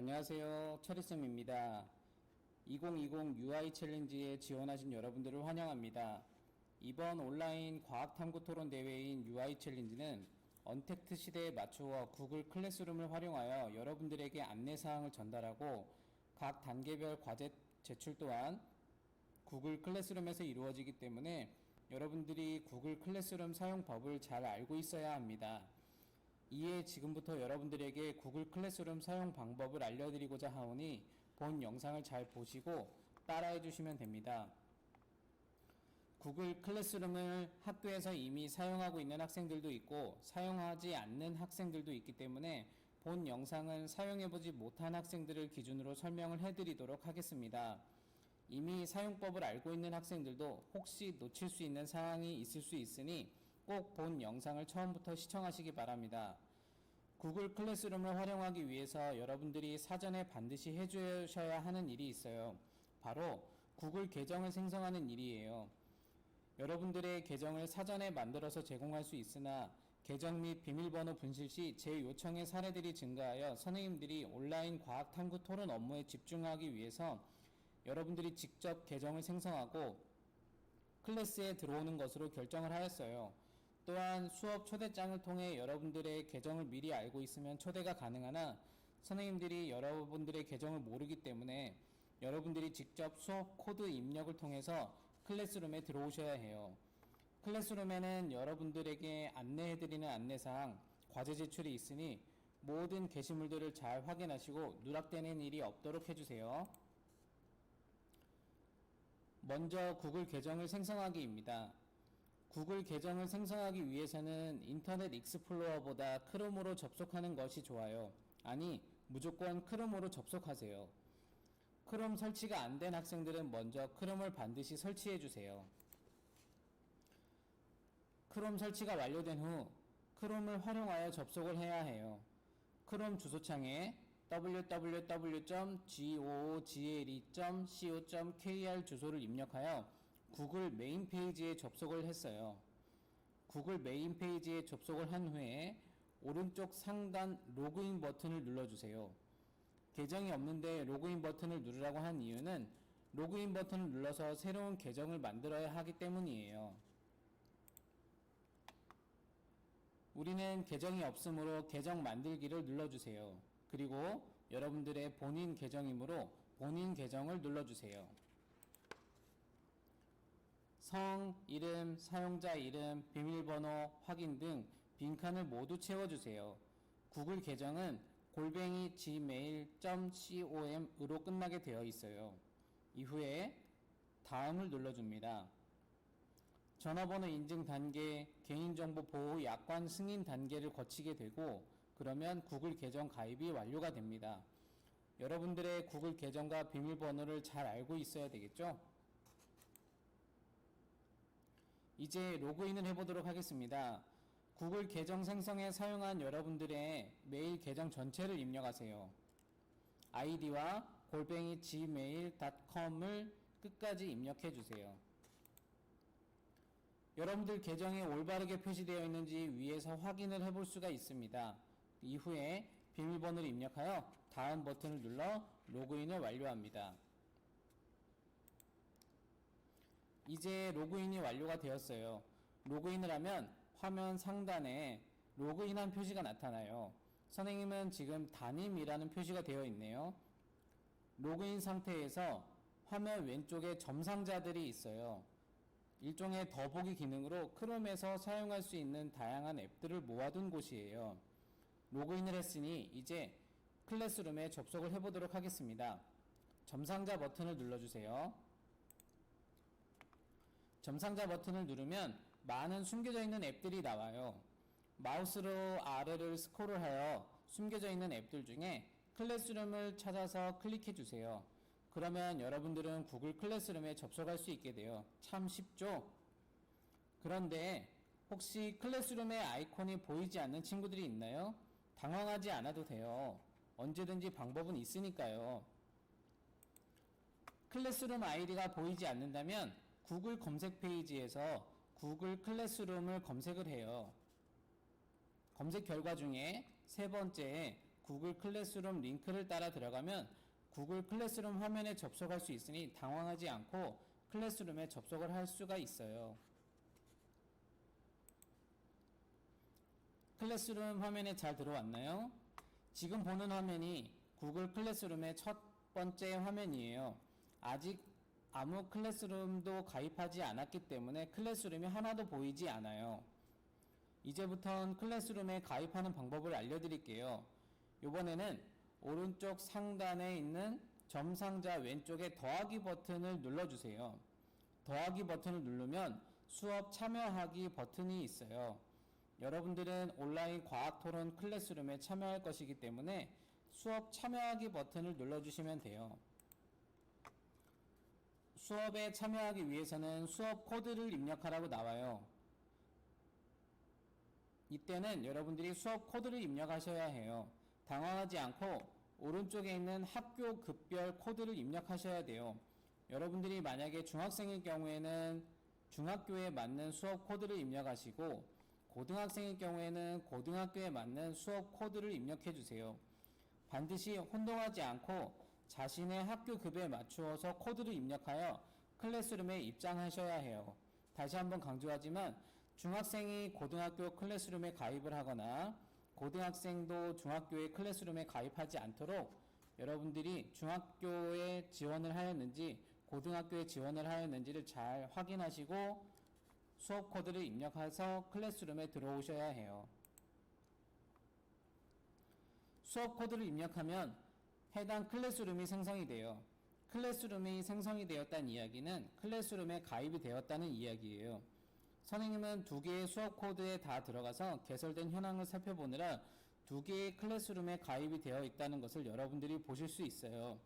안녕하세요. 철이쌤입니다. 2020 UI 챌린지에 지원하신 여러분들을 환영합니다. 이번 온라인 과학 탐구 토론 대회인 UI 챌린지는 언택트 시대에 맞추어 구글 클래스룸을 활용하여 여러분들에게 안내 사항을 전달하고 각 단계별 과제 제출 또한 구글 클래스룸에서 이루어지기 때문에 여러분들이 구글 클래스룸 사용법을 잘 알고 있어야 합니다. 이에 지금부터 여러분들에게 구글 클래스룸 사용 방법을 알려드리고자 하오니 본 영상을 잘 보시고 따라해 주시면 됩니다. 구글 클래스룸을 학교에서 이미 사용하고 있는 학생들도 있고 사용하지 않는 학생들도 있기 때문에 본 영상은 사용해보지 못한 학생들을 기준으로 설명을 해드리도록 하겠습니다. 이미 사용법을 알고 있는 학생들도 혹시 놓칠 수 있는 사항이 있을 수 있으니 꼭 본 영상을 처음부터 시청하시기 바랍니다. 구글 클래스룸을 활용하기 위해서 여러분들이 사전에 반드시 해주셔야 하는 일이 있어요. 바로 구글 계정을 생성하는 일이에요. 여러분들의 계정을 사전에 만들어서 제공할 수 있으나 계정 및 비밀번호 분실 시 제 요청의 사례들이 증가하여 선생님들이 온라인 과학 탐구 토론 업무에 집중하기 위해서 여러분들이 직접 계정을 생성하고 클래스에 들어오는 것으로 결정을 하였어요. 또한 수업 초대장을 통해 여러분들의 계정을 미리 알고 있으면 초대가 가능하나 선생님들이 여러분들의 계정을 모르기 때문에 여러분들이 직접 수업 코드 입력을 통해서 클래스룸에 들어오셔야 해요. 클래스룸에는 여러분들에게 안내해드리는 안내사항, 과제 제출이 있으니 모든 게시물들을 잘 확인하시고 누락되는 일이 없도록 해주세요. 먼저 구글 계정을 생성하기입니다. 구글 계정을 생성하기 위해서는 인터넷 익스플로어보다 크롬으로 접속하는 것이 좋아요. 아니, 무조건 크롬으로 접속하세요. 크롬 설치가 안 된 학생들은 먼저 크롬을 반드시 설치해 주세요. 크롬 설치가 완료된 후 크롬을 활용하여 접속을 해야 해요. 크롬 주소창에 www.google.co.kr 주소를 입력하여 구글 메인 페이지에 접속을 했어요. 구글 메인 페이지에 접속을 한 후에 오른쪽 상단 로그인 버튼을 눌러주세요. 계정이 없는데 로그인 버튼을 누르라고 한 이유는 로그인 버튼을 눌러서 새로운 계정을 만들어야 하기 때문이에요. 우리는 계정이 없으므로 계정 만들기를 눌러주세요. 그리고 여러분들의 본인 계정이므로 본인 계정을 눌러주세요. 성, 이름, 사용자 이름, 비밀번호 확인 등 빈칸을 모두 채워주세요. 구글 계정은 골뱅이 gmail.com으로 끝나게 되어 있어요. 이후에 다음을 눌러줍니다. 전화번호 인증 단계, 개인정보 보호 약관 승인 단계를 거치게 되고 그러면 구글 계정 가입이 완료가 됩니다. 여러분들의 구글 계정과 비밀번호를 잘 알고 있어야 되겠죠? 이제 로그인을 해보도록 하겠습니다. 구글 계정 생성에 사용한 여러분들의 메일 계정 전체를 입력하세요. 아이디와 골뱅이 gmail.com을 끝까지 입력해 주세요. 여러분들 계정이 올바르게 표시되어 있는지 위에서 확인을 해볼 수가 있습니다. 이후에 비밀번호를 입력하여 다음 버튼을 눌러 로그인을 완료합니다. 이제 로그인이 완료가 되었어요. 로그인을 하면 화면 상단에 로그인한 표시가 나타나요. 선생님은 지금 담임이라는 표시가 되어 있네요. 로그인 상태에서 화면 왼쪽에 점상자들이 있어요. 일종의 더보기 기능으로 크롬에서 사용할 수 있는 다양한 앱들을 모아둔 곳이에요. 로그인을 했으니 이제 클래스룸에 접속을 해보도록 하겠습니다. 점상자 버튼을 눌러주세요. 점상자 버튼을 누르면 많은 숨겨져 있는 앱들이 나와요. 마우스로 아래를 스크롤 하여 숨겨져 있는 앱들 중에 클래스룸을 찾아서 클릭해 주세요. 그러면 여러분들은 구글 클래스룸에 접속할 수 있게 돼요. 참 쉽죠? 그런데 혹시 클래스룸의 아이콘이 보이지 않는 친구들이 있나요? 당황하지 않아도 돼요. 언제든지 방법은 있으니까요. 클래스룸 아이디가 보이지 않는다면 구글 검색 페이지에서 구글 클래스룸을 검색을 해요. 검색 결과 중에 세 번째에 구글 클래스룸 링크를 따라 들어가면 구글 클래스룸 화면에 접속할 수 있으니 당황하지 않고 클래스룸에 접속을 할 수가 있어요. 클래스룸 화면에 잘 들어왔나요? 지금 보는 화면이 구글 클래스룸의 첫 번째 화면이에요. 아직 아무 클래스룸도 가입하지 않았기 때문에 클래스룸이 하나도 보이지 않아요. 이제부턴 클래스룸에 가입하는 방법을 알려드릴게요. 이번에는 오른쪽 상단에 있는 점상자 왼쪽에 더하기 버튼을 눌러주세요. 더하기 버튼을 누르면 수업 참여하기 버튼이 있어요. 여러분들은 온라인 과학 토론 클래스룸에 참여할 것이기 때문에 수업 참여하기 버튼을 눌러주시면 돼요. 수업에 참여하기 위해서는 수업 코드를 입력하라고 나와요. 이때는 여러분들이 수업 코드를 입력하셔야 해요. 당황하지 않고 오른쪽에 있는 학교 급별 코드를 입력하셔야 돼요. 여러분들이 만약에 중학생일 경우에는 중학교에 맞는 수업 코드를 입력하시고 고등학생일 경우에는 고등학교에 맞는 수업 코드를 입력해 주세요. 반드시 혼동하지 않고 자신의 학교 급에 맞추어서 코드를 입력하여 클래스룸에 입장하셔야 해요. 다시 한번 강조하지만 중학생이 고등학교 클래스룸에 가입을 하거나 고등학생도 중학교의 클래스룸에 가입하지 않도록 여러분들이 중학교에 지원을 하였는지 고등학교에 지원을 하였는지를 잘 확인하시고 수업 코드를 입력해서 클래스룸에 들어오셔야 해요. 수업 코드를 입력하면 해당 클래스룸이 생성이 돼요. 클래스룸이 생성이 되었다는 이야기는 클래스룸에 가입이 되었다는 이야기예요. 선생님은 두 개의 수업 코드에 다 들어가서 개설된 현황을 살펴보느라 두 개의 클래스룸에 가입이 되어 있다는 것을 여러분들이 보실 수 있어요.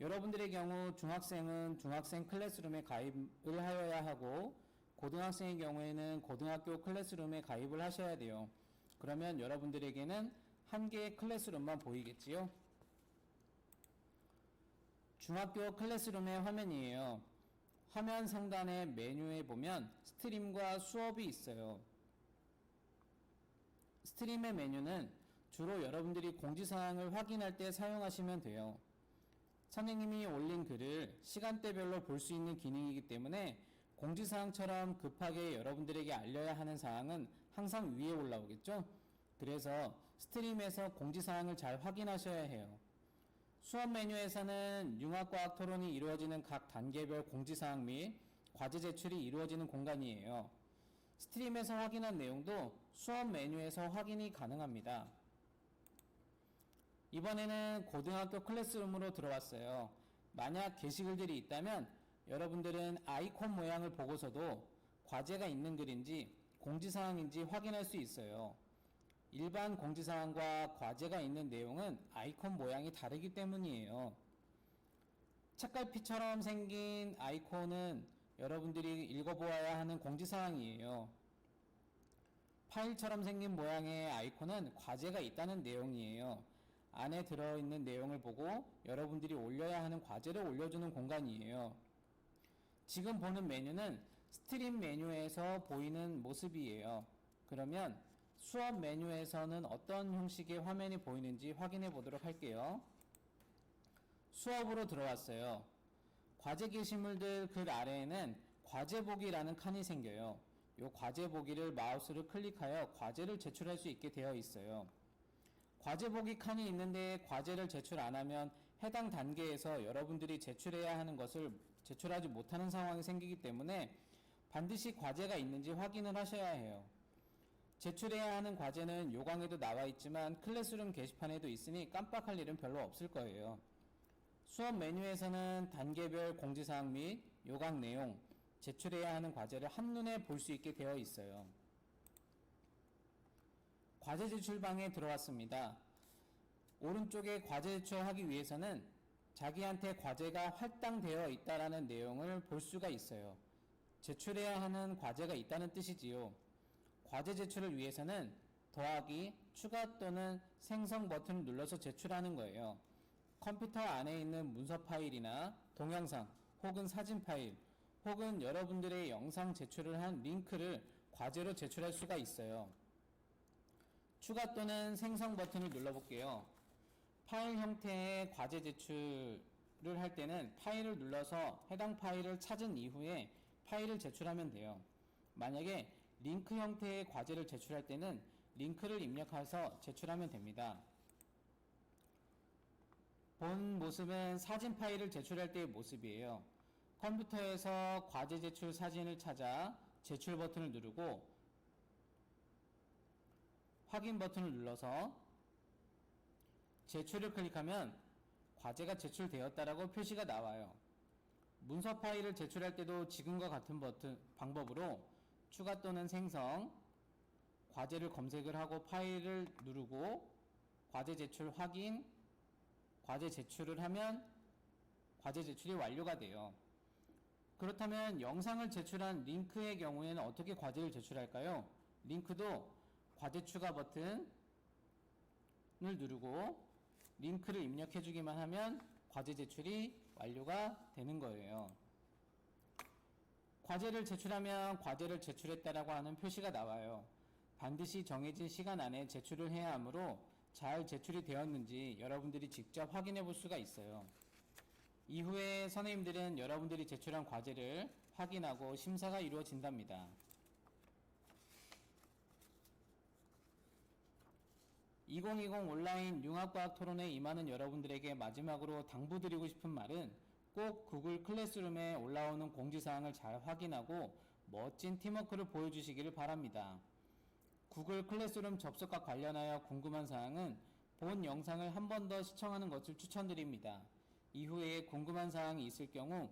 여러분들의 경우 중학생은 중학생 클래스룸에 가입을 하여야 하고 고등학생의 경우에는 고등학교 클래스룸에 가입을 하셔야 돼요. 그러면 여러분들에게는 한 개의 클래스룸만 보이겠지요? 중학교 클래스룸의 화면이에요. 화면 상단의 메뉴에 보면 스트림과 수업이 있어요. 스트림의 메뉴는 주로 여러분들이 공지사항을 확인할 때 사용하시면 돼요. 선생님이 올린 글을 시간대별로 볼 수 있는 기능이기 때문에 공지사항처럼 급하게 여러분들에게 알려야 하는 사항은 항상 위에 올라오겠죠? 그래서 스트림에서 공지사항을 잘 확인하셔야 해요. 수업 메뉴에서는 융합과학 토론이 이루어지는 각 단계별 공지사항 및 과제 제출이 이루어지는 공간이에요. 스트림에서 확인한 내용도 수업 메뉴에서 확인이 가능합니다. 이번에는 고등학교 클래스룸으로 들어왔어요. 만약 게시글 들이 있다면 여러분들은 아이콘 모양을 보고서도 과제가 있는 글인지 공지사항인지 확인할 수 있어요. 일반 공지사항과 과제가 있는 내용은 아이콘 모양이 다르기 때문이에요. 책갈피처럼 생긴 아이콘은 여러분들이 읽어보아야 하는 공지사항이에요. 파일처럼 생긴 모양의 아이콘은 과제가 있다는 내용이에요. 안에 들어있는 내용을 보고 여러분들이 올려야 하는 과제를 올려주는 공간이에요. 지금 보는 메뉴는 스트림 메뉴에서 보이는 모습이에요. 그러면 수업 메뉴에서는 어떤 형식의 화면이 보이는지 확인해 보도록 할게요. 수업으로 들어왔어요. 과제 게시물들 글 아래에는 과제 보기라는 칸이 생겨요. 이 과제 보기를 마우스로 클릭하여 과제를 제출할 수 있게 되어 있어요. 과제 보기 칸이 있는데 과제를 제출 안 하면 해당 단계에서 여러분들이 제출해야 하는 것을 제출하지 못하는 상황이 생기기 때문에 반드시 과제가 있는지 확인을 하셔야 해요. 제출해야 하는 과제는 요강에도 나와 있지만 클래스룸 게시판에도 있으니 깜빡할 일은 별로 없을 거예요. 수업 메뉴에서는 단계별 공지사항 및 요강 내용, 제출해야 하는 과제를 한눈에 볼 수 있게 되어 있어요. 과제 제출방에 들어왔습니다. 오른쪽에 과제 제출하기 위해서는 자기한테 과제가 할당되어 있다라는 내용을 볼 수가 있어요. 제출해야 하는 과제가 있다는 뜻이지요. 과제 제출을 위해서는 더하기, 추가 또는 생성 버튼을 눌러서 제출하는 거예요. 컴퓨터 안에 있는 문서 파일이나 동영상 혹은 사진 파일 혹은 여러분들의 영상 제출을 한 링크를 과제로 제출할 수가 있어요. 추가 또는 생성 버튼을 눌러볼게요. 파일 형태의 과제 제출을 할 때는 파일을 눌러서 해당 파일을 찾은 이후에 파일을 제출하면 돼요. 만약에 링크 형태의 과제를 제출할 때는 링크를 입력해서 제출하면 됩니다. 본 모습은 사진 파일을 제출할 때의 모습이에요. 컴퓨터에서 과제 제출 사진을 찾아 제출 버튼을 누르고 확인 버튼을 눌러서 제출을 클릭하면 과제가 제출되었다라고 표시가 나와요. 문서 파일을 제출할 때도 지금과 같은 버튼 방법으로 추가 또는 생성 과제를 검색을 하고 파일을 누르고 과제 제출 확인 과제 제출을 하면 과제 제출이 완료가 돼요. 그렇다면 영상을 제출한 링크의 경우에는 어떻게 과제를 제출할까요? 링크도 과제 추가 버튼을 누르고 링크를 입력해 주기만 하면 과제 제출이 완료가 되는 거예요. 과제를 제출하면 과제를 제출했다라고 하는 표시가 나와요. 반드시 정해진 시간 안에 제출을 해야 하므로 잘 제출이 되었는지 여러분들이 직접 확인해 볼 수가 있어요. 이후에 선생님들은 여러분들이 제출한 과제를 확인하고 심사가 이루어진답니다. 2020 온라인 융합과학 토론에 임하는 여러분들에게 마지막으로 당부드리고 싶은 말은 꼭 구글 클래스룸에 올라오는 공지사항을 잘 확인하고 멋진 팀워크를 보여주시기를 바랍니다. 구글 클래스룸 접속과 관련하여 궁금한 사항은 본 영상을 한 번 더 시청하는 것을 추천드립니다. 이후에 궁금한 사항이 있을 경우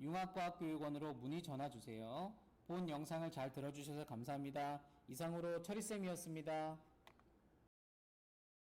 융합과학교육원으로 문의 전화 주세요. 본 영상을 잘 들어주셔서 감사합니다. 이상으로 철이쌤이었습니다.